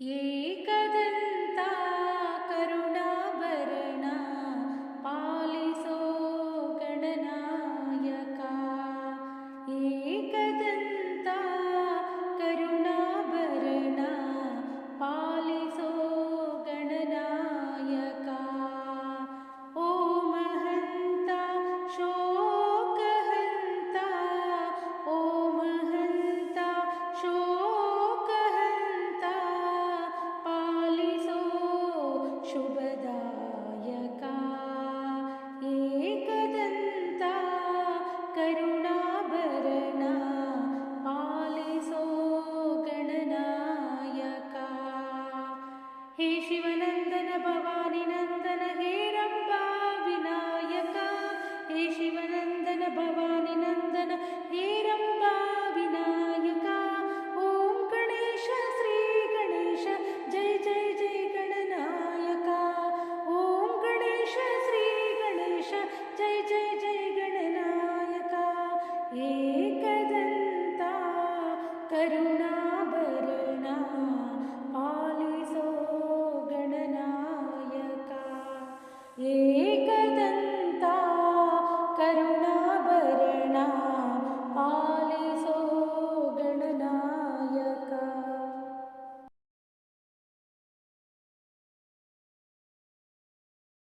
एकदन्ता करुणाभरणा भवानि नन्दन हेरम्बा विनायक। हे शिवनन्दन भवानि नन्दन हेरम्बा विनायका। ॐ गणेश श्री गणेश जय जय जय गणनायक। ॐ गणेश श्री गणेश जय जय जय गणनायके। एकदन्ता करुणा